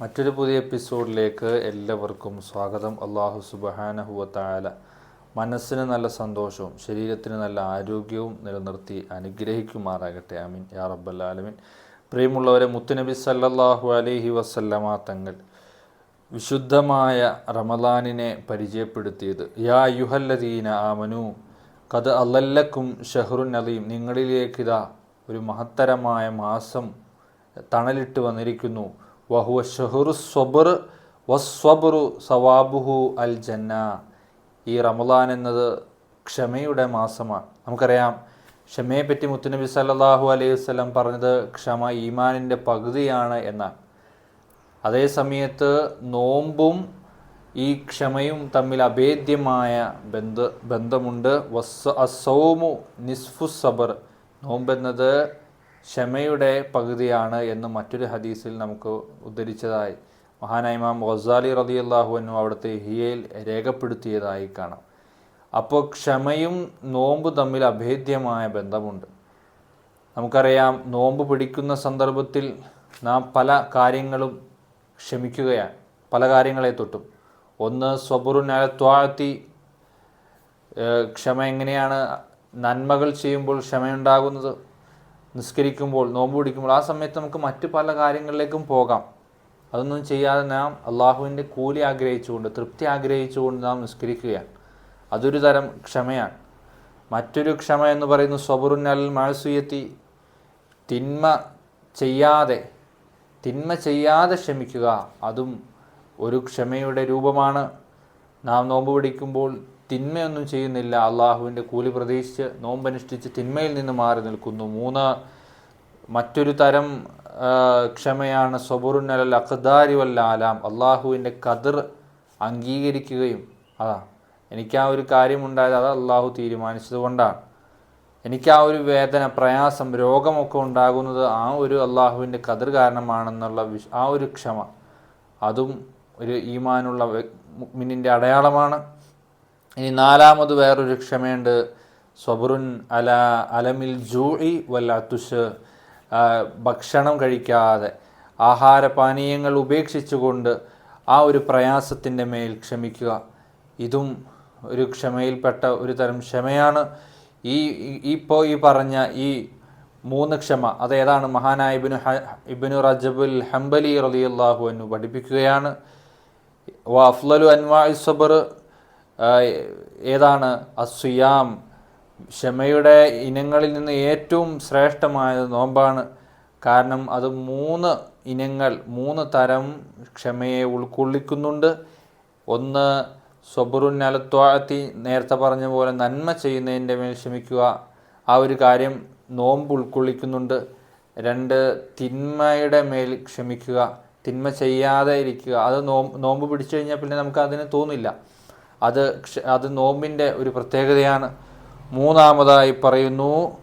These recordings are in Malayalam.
മറ്റൊരു പുതിയ എപ്പിസോഡിലേക്ക് എല്ലാവർക്കും സ്വാഗതം. അള്ളാഹു സുബഹാനഹുവത്തായാല മനസ്സിന് നല്ല സന്തോഷവും ശരീരത്തിന് നല്ല ആരോഗ്യവും നിലനിർത്തി അനുഗ്രഹിക്കുമാറാകട്ടെ. അമീൻ യാ റബ്ബൽ ആലമീൻ. പ്രിയമുള്ളവരെ മുത്തുനബി സല്ലല്ലാഹു അലൈഹി വസല്ലമ തങ്ങൾ വിശുദ്ധമായ റമദാനിനെ പരിചയപ്പെടുത്തിയത് യാ യുഹല്ലദീന ആമനു കത് അല്ലല്ലക്കും ഷഹറുൻ അലീം നിങ്ങളിലേക്കിതാ ഒരു മഹത്തരമായ മാസം തണലിട്ട് വന്നിരിക്കുന്നു. വഹുവ ഷഹുറു സ്വബർ വസ്വബറു സവാബുഹു അൽ ജന്ന ഈ റമദാൻ എന്നത് ക്ഷമയുടെ മാസമാണ്. നമുക്കറിയാം ക്ഷമയെ പറ്റി മുത്തുനബി സല്ലാഹു അലൈഹി വസല്ലം പറഞ്ഞത് ക്ഷമ ഈമാനിന്റെ പകുതിയാണ് എന്നാണ്. അതേ സമയത്ത് നോമ്പും ഈ ക്ഷമയും തമ്മിൽ അഭേദ്യമായ ബന്ധ ബന്ധമുണ്ട്. വസ് അസൗമു നിസ്ഫു സബർ. നോമ്പെന്നത് ക്ഷമയുടെ പകുതിയാണ് എന്ന് മറ്റൊരു ഹദീസിൽ നമുക്ക് ഉദ്ധരിച്ചതായി. മഹാനായ ഇമാം ഗസാലി റളിയല്ലാഹു അൻഹു അവിടുത്തെ ഹിയയിൽ രേഖപ്പെടുത്തിയതായി കാണാം. അപ്പോൾ ക്ഷമയും നോമ്പ് തമ്മിൽ അഭേദ്യമായ ബന്ധമുണ്ട്. നമുക്കറിയാം നോമ്പ് പിടിക്കുന്ന സന്ദർഭത്തിൽ നാം പല കാര്യങ്ങളും ക്ഷമിക്കുകയാണ്. പല കാര്യങ്ങളെ തൊട്ടും. ഒന്ന് സ്വബുറുനാഴത്വാഴത്തി ക്ഷമ എങ്ങനെയാണ്? നന്മകൾ ചെയ്യുമ്പോൾ ക്ഷമയുണ്ടാകുന്നത്. നിസ്കരിക്കുമ്പോൾ നോമ്പ് പിടിക്കുമ്പോൾ ആ സമയത്ത് നമുക്ക് മറ്റു പല കാര്യങ്ങളിലേക്കും പോകാം. അതൊന്നും ചെയ്യാതെ നാം അള്ളാഹുവിന്റെ കൂലി ആഗ്രഹിച്ചുകൊണ്ട് തൃപ്തി ആഗ്രഹിച്ചുകൊണ്ട് നാം നിസ്കരിക്കുകയാണ്. അതൊരു തരം ക്ഷമയാണ്. മറ്റൊരു ക്ഷമ എന്ന് പറയുന്നത് സ്വബുറുനൽ മഴസുയത്തി തിന്മ ചെയ്യാതെ തിന്മ ചെയ്യാതെ ക്ഷമിക്കുക. അതും ഒരു ക്ഷമയുടെ രൂപമാണ്. നാം നോമ്പ് പിടിക്കുമ്പോൾ തിന്മയൊന്നും ചെയ്യുന്നില്ല. അള്ളാഹുവിന്റെ കൂലി പ്രതീക്ഷിച്ച് നോമ്പനുഷ്ഠിച്ച് തിന്മയിൽ നിന്ന് മാറി നിൽക്കുന്നു. മൂന്ന് മറ്റൊരു തരം ക്ഷമയാണ് അഖ്ദാരി അഖദാരി വല്ലാലാം അള്ളാഹുവിന്റെ കതിർ അംഗീകരിക്കുകയും അതാ എനിക്ക് ആ ഒരു കാര്യമുണ്ടായത് അത് അള്ളാഹു തീരുമാനിച്ചത് കൊണ്ടാണ്. എനിക്ക് ആ ഒരു വേദന പ്രയാസം രോഗമൊക്കെ ഉണ്ടാകുന്നത് ആ ഒരു അള്ളാഹുവിന്റെ കതിർ കാരണമാണെന്നുള്ള ആ ഒരു ക്ഷമ. അതും ഒരു ഈമാനുള്ള മിന്നിന്റെ അടയാളമാണ്. ഇനി നാലാമത് വേറൊരു ക്ഷമയുണ്ട്. സ്വബറുൻ അല അലമിൽ വൽ അതുഷ് ആ, ഭക്ഷണം കഴിക്കാതെ ആഹാരപാനീയങ്ങൾ ഉപേക്ഷിച്ചുകൊണ്ട് ആ ഒരു പ്രയാസത്തിന്റെ മേൽ ക്ഷമിക്കുക. ഇതും ഒരു ക്ഷമയിൽപ്പെട്ട ഒരു തരം ക്ഷമയാണ്. ഈ ഇപ്പോൾ ഈ പറഞ്ഞ ഈ മൂന്ന് ക്ഷമ അതേതാണ് മഹാനായ ഇബിനു ഇബിനു റജബുൽ ഹംബലി റളിയല്ലാഹു അൻഹു പഠിപ്പിക്കുകയാണ്. വ അഫ്ലലു അൻവാഇ സബർ ഏതാണ്? അസുയാം ക്ഷമയുടെ ഇനങ്ങളിൽ നിന്ന് ഏറ്റവും ശ്രേഷ്ഠമായത് നോമ്പാണ്. കാരണം അത് മൂന്ന് ഇനങ്ങൾ മൂന്ന് തരം ക്ഷമയെ ഉൾക്കൊള്ളിക്കുന്നുണ്ട്. ഒന്ന് സ്വബറുൻ അലത്വാത്തി നേരത്തെ പറഞ്ഞ പോലെ നന്മ ചെയ്യുന്നതിന്റെ മേൽ ക്ഷമിക്കുക. ആ ഒരു കാര്യം നോമ്പ് ഉൾക്കൊള്ളിക്കുന്നുണ്ട്. രണ്ട് തിന്മയുടെ മേൽ ക്ഷമിക്കുക. തിന്മ ചെയ്യാതെ ഇരിക്കുക. അത് നോമ്പ് നോമ്പ് പിടിച്ചു കഴിഞ്ഞാൽ പിന്നെ നമുക്ക് അതിന് തോന്നില്ല. അത് അത് നോമ്പിന്റെ ഒരു പ്രത്യേകതയാണ്. മൂന്നാമതായി പറയുന്നു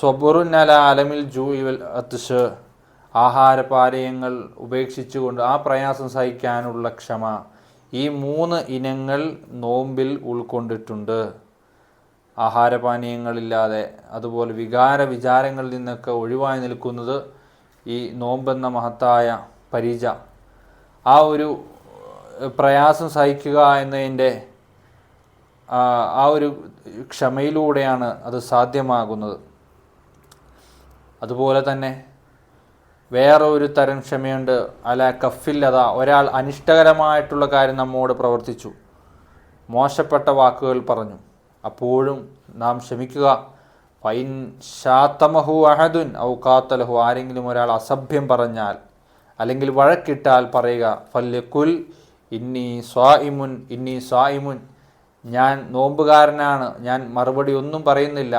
സ്വബുറുൻ അല അലമിൽ ജൂയിവൽ അത്ഷ്. ആഹാരപാനീയങ്ങൾ ഉപേക്ഷിച്ചുകൊണ്ട് ആ പ്രയാസം സഹിക്കാനുള്ള ക്ഷമ. ഈ മൂന്ന് ഇനങ്ങൾ നോമ്പിൽ ഉൾക്കൊണ്ടിട്ടുണ്ട്. ആഹാരപാനീയങ്ങളില്ലാതെ അതുപോലെ വികാര വിചാരങ്ങളിൽ നിന്നൊക്കെ ഒഴിവായി നിൽക്കുന്നത് ഈ നോമ്പെന്ന മഹത്തായ പരീജ ആ ഒരു പ്രയാസം സഹിക്കുക എന്നതിന്റെ ആ ഒരു ക്ഷമയിലൂടെയാണ് അത് സാധ്യമാകുന്നത്. അതുപോലെ തന്നെ വേറെ ഒരു തരം ക്ഷമയുണ്ട്. അല കഫില്ലത ഒരാൾ അനിഷ്ടകരമായിട്ടുള്ള കാര്യം നമ്മോട് പ്രവർത്തിച്ചു. മോശപ്പെട്ട വാക്കുകൾ പറഞ്ഞു. അപ്പോഴും നാം ക്ഷമിക്കുക. ഫൈൻ ഷാത്തമഹു അഹദുൻ ഔ കാത്തലഹു ആരെങ്കിലും ഒരാൾ അസഭ്യം പറഞ്ഞാൽ അല്ലെങ്കിൽ വഴക്കിട്ടാൽ പറയുക ഫല്യക്കുൽ ഇന്നി സ്വായിമുൻ ഇന്നി സ്വായിമുൻ ഞാൻ നോമ്പുകാരനാണ് ഞാൻ മറുപടി ഒന്നും പറയുന്നില്ല.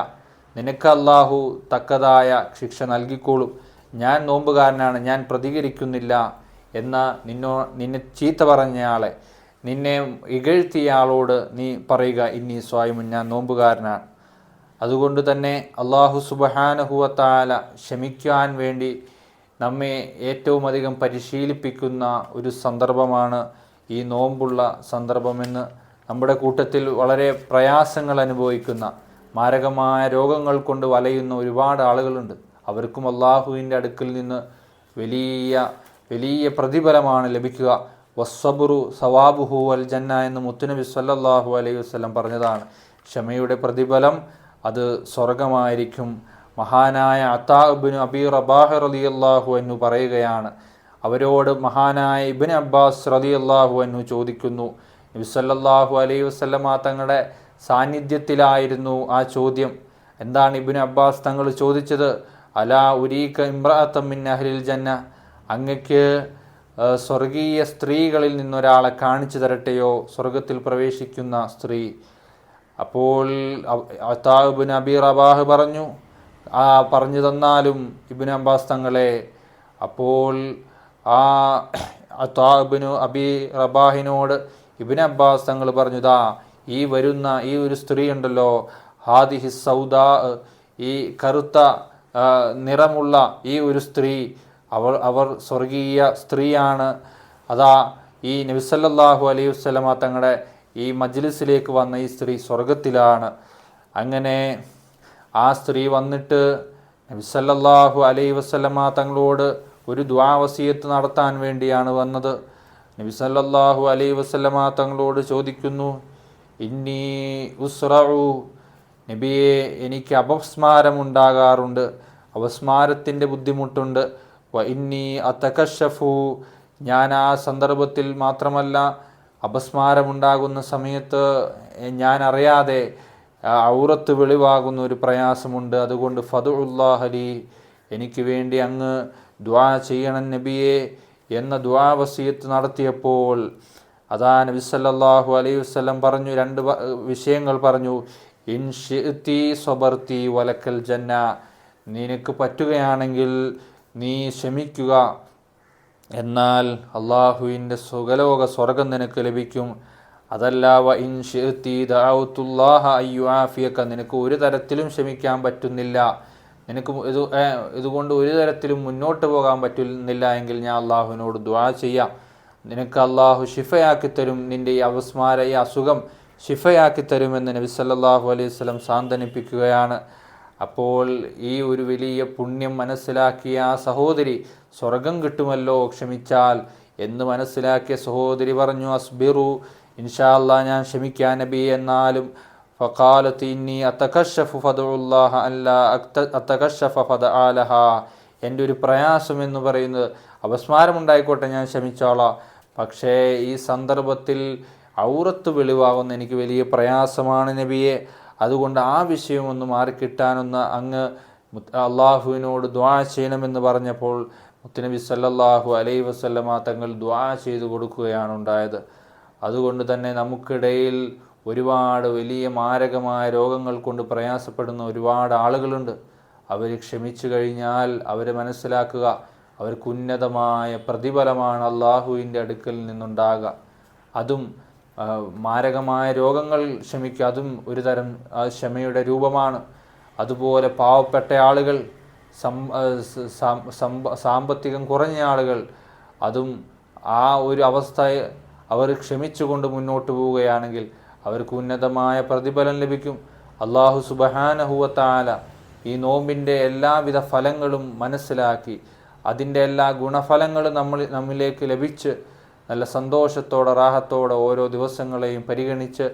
നിനക്ക് അള്ളാഹു തക്കതായ ശിക്ഷ നൽകിക്കോളും. ഞാൻ നോമ്പുകാരനാണ് ഞാൻ പ്രതികരിക്കുന്നില്ല എന്ന നിന്നോ നിന്നെ ചീത്ത പറഞ്ഞയാളെ. നിന്നെ ഇകഴ്ത്തിയ ആളോട് നീ പറയുക ഇന്നി സ്വായമുൻ ഞാൻ നോമ്പുകാരനാണ്. അതുകൊണ്ട് തന്നെ അള്ളാഹു സുബഹാനഹുവത്താല ക്ഷമിക്കാൻ വേണ്ടി നമ്മെ ഏറ്റവും അധികം പരിശീലിപ്പിക്കുന്ന ഒരു സന്ദർഭമാണ് ഈ നോമ്പുള്ള സന്ദർഭമെന്ന് നമ്മുടെ കൂട്ടത്തിൽ വളരെ പ്രയാസങ്ങൾ അനുഭവിക്കുന്ന മാരകമായ രോഗങ്ങൾ കൊണ്ട് വലയുന്ന ഒരുപാട് ആളുകളുണ്ട്. അവർക്കും അള്ളാഹുവിന്റെ അടുക്കിൽ നിന്ന് വലിയ വലിയ പ്രതിഫലമാണ് ലഭിക്കുക. വസ്സബുറു സവാബുഹു അൽ ജന്ന എന്ന് മുത്തുനബി സല്ലാഹു അലൈഹി വസ്ലം പറഞ്ഞതാണ്. ക്ഷമയുടെ പ്രതിഫലം അത് സ്വർഗമായിരിക്കും മഹാനായ അത്താബിന് അബീ റബാഹർ റളിയല്ലാഹു അൻഹു പറയുകയാണ് അവരോട് മഹാനായ ഇബിൻ അബ്ബാസ് റതി അള്ളാഹു അൻഹു ചോദിക്കുന്നു. നബി സല്ലല്ലാഹു അലൈഹി വസല്ലമ തങ്ങളുടെ സാന്നിധ്യത്തിലായിരുന്നു ആ ചോദ്യം. എന്താണ് ഇബിൻ അബ്ബാസ് തങ്ങൾ ചോദിച്ചത്? അലാ ഉരീക ഇമ്രാത്തമ്മിൻ അഹ്ലിൽ ജന്ന. അങ്ങക്ക് സ്വർഗീയ സ്ത്രീകളിൽ നിന്നൊരാളെ കാണിച്ചു തരട്ടെയോ? സ്വർഗത്തിൽ പ്രവേശിക്കുന്ന സ്ത്രീ. അപ്പോൾ അത്താബിൻ അബി റബാഹ് പറഞ്ഞു. ആ പറഞ്ഞു തന്നാലും ഇബിൻ അബ്ബാസ് തങ്ങളെ അപ്പോൾ ആ അത്താബിനു അബി റബാഹിനോട് ഇബിൻ അബ്ബാസ് തങ്ങൾ പറഞ്ഞു ദാ ഈ വരുന്ന ഈ ഒരു സ്ത്രീ ഉണ്ടല്ലോ ഹാദിഹി സൗദ ഈ കറുത്ത നിറമുള്ള ഈ ഒരു സ്ത്രീ അവർ അവർ സ്വർഗീയ സ്ത്രീയാണ്. അതാ ഈ നബിസല്ലാഹു അലൈഹി വസ്ലമ തങ്ങളുടെ ഈ മജ്ലിസിലേക്ക് വന്ന ഈ സ്ത്രീ സ്വർഗത്തിലാണ്. അങ്ങനെ ആ സ്ത്രീ വന്നിട്ട് നബിസല്ലാഹു അലൈഹി വസ്ലമ തങ്ങളോട് ഒരു ദ്വാവസീയത്ത് നടത്താൻ വേണ്ടിയാണ് വന്നത്. നബി സല്ലല്ലാഹു അലൈഹി വസല്ലമ തങ്ങളോട് ചോദിക്കുന്നു ഇന്നി ഉസ്റഉ നബിയെ എനിക്ക് അപസ്മാരമുണ്ടാകാറുണ്ട് അപസ്മാരത്തിന്റെ ബുദ്ധിമുട്ടുണ്ട്. വ ഇന്നി അതകശഫു ഞാൻ ആ സന്ദർഭത്തിൽ മാത്രമല്ല അപസ്മാരമുണ്ടാകുന്ന സമയത്ത് ഞാൻ അറിയാതെ ഔറത്ത് വെളിവാകുന്ന ഒരു പ്രയാസമുണ്ട്. അതുകൊണ്ട് ഫതുല്ലാഹലി എനിക്ക് വേണ്ടി അങ്ങ് ദ്വാ ചെയ്യണം നബിയെ എന്ന ദ്വാ വസീയത്ത് നടത്തിയപ്പോൾ അതാ നബി സല്ലാഹു അലൈഹി വസ്ലം പറഞ്ഞു രണ്ട് വിഷയങ്ങൾ പറഞ്ഞു. ഇൻ ഷിഅ്തി സ്വബർത്തി വലക്കൽ ജന്ന നിനക്ക് പറ്റുകയാണെങ്കിൽ നീ ക്ഷമിക്കുക. എന്നാൽ അള്ളാഹുവിന്റെ സുഖലോക സ്വർഗം നിനക്ക് ലഭിക്കും. അതല്ല വ ഇൻഷിത്തി ദാവുത്തുല്ലാഹ അയ്യു ആഫിയക്ക നിനക്ക് ഒരു തരത്തിലും ക്ഷമിക്കാൻ പറ്റുന്നില്ല. നിനക്ക് ഇത് ഇതുകൊണ്ട് ഒരു തരത്തിലും മുന്നോട്ട് പോകാൻ പറ്റുന്നില്ല എങ്കിൽ ഞാൻ അള്ളാഹുവിനോട് ദ്വാ ചെയ്യാം. നിനക്ക് അള്ളാഹു ഷിഫയാക്കി തരും നിന്റെ ഈ അവസ്മാര ഈ അസുഖം ഷിഫയാക്കി തരുമെന്ന് നബി സല്ലാഹു അലൈഹി സ്വലം സാന്ത്വനിപ്പിക്കുകയാണ്. അപ്പോൾ ഈ ഒരു വലിയ പുണ്യം മനസ്സിലാക്കിയ ആ സഹോദരി സ്വർഗം കിട്ടുമല്ലോ ക്ഷമിച്ചാൽ എന്ന് മനസ്സിലാക്കിയ സഹോദരി പറഞ്ഞു അസ്ബിറു ഇൻഷാ അല്ലാ ഞാൻ ക്ഷമിക്കാൻ നബി എന്നാലും ഫഖാലത്ത് ഇന്നി അത്തകഷഫു ഫദുല്ലാഹ അല്ല അത്തകഷഫ ഫദ ആലഹ എന്റെ ഒരു പ്രയാസം എന്ന് പറയുന്നത് അപസ്മാരമുണ്ടായിക്കോട്ടെ ഞാൻ ക്ഷമിച്ചോളാം പക്ഷേ ഈ സന്ദർഭത്തിൽ ഔറത്ത് വെളിവാകുന്ന എനിക്ക് വലിയ പ്രയാസമാണ് നബിയെ. അതുകൊണ്ട് ആ വിഷയമൊന്ന് മാറിക്കിട്ടാനൊന്ന് അങ്ങ് അള്ളാഹുവിനോട് ദ്വാ ചെയ്യണമെന്ന് പറഞ്ഞപ്പോൾ മുത്തുനബി സല്ലല്ലാഹു അലൈ വസല്ലമ തങ്ങൾ ദ്വാ ചെയ്തു കൊടുക്കുകയാണ് ഉണ്ടായത്. അതുകൊണ്ട് തന്നെ നമുക്കിടയിൽ ഒരുപാട് വലിയ മാരകമായ രോഗങ്ങൾ കൊണ്ട് പ്രയാസപ്പെടുന്ന ഒരുപാട് ആളുകളുണ്ട്. അവർ ക്ഷമിച്ചു കഴിഞ്ഞാൽ അവരെ മനസ്സിലാക്കുക. അവർക്ക് ഉന്നതമായ പ്രതിഫലമാണ് അള്ളാഹുവിന്റെ അടുക്കൽ നിന്നുണ്ടാകുക. അതും മാരകമായ രോഗങ്ങൾ ക്ഷമിക്കുക അതും ഒരു തരം ക്ഷമയുടെ രൂപമാണ്. അതുപോലെ പാവപ്പെട്ട ആളുകൾ സാമ്പത്തികം കുറഞ്ഞ ആളുകൾ അതും ആ ഒരു അവസ്ഥയെ അവർ ക്ഷമിച്ചുകൊണ്ട് മുന്നോട്ട് പോവുകയാണെങ്കിൽ അവർക്ക് ഉന്നതമായ പ്രതിഫലം ലഭിക്കും. അള്ളാഹു സുബഹാനഹുവത്താല ഈ നോമ്പിന്റെ എല്ലാവിധ ഫലങ്ങളും മനസ്സിലാക്കി അതിന്റെ എല്ലാ ഗുണഫലങ്ങളും നമ്മൾ നമ്മിലേക്ക് ലഭിച്ച് നല്ല സന്തോഷത്തോടെ റാഹത്തോടെ ഓരോ ദിവസങ്ങളെയും പരിഗണിച്ച്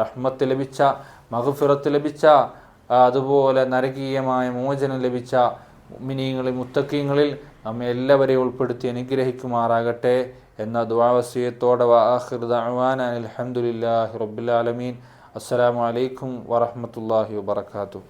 റഹ്മത്ത് ലഭിച്ച മഹഫിറത്ത് ലഭിച്ച അതുപോലെ നരകീയമായ മോചനം ലഭിച്ച മിനിങ്ങളിൽ മുത്തക്കീങ്ങളിൽ നമ്മെ എല്ലാവരെയും ഉൾപ്പെടുത്തി അനുഗ്രഹിക്കുമാറാകട്ടെ. എന്ന ദുവാവസ്യത്തോടെ വാഹിർദാൻ അലഹമുല്ലാഹി റബ്ബുലാലമീൻ അസ്സലാമു അലൈക്കും വറഹമത്തല്ലാഹി വബർക്കാത്തു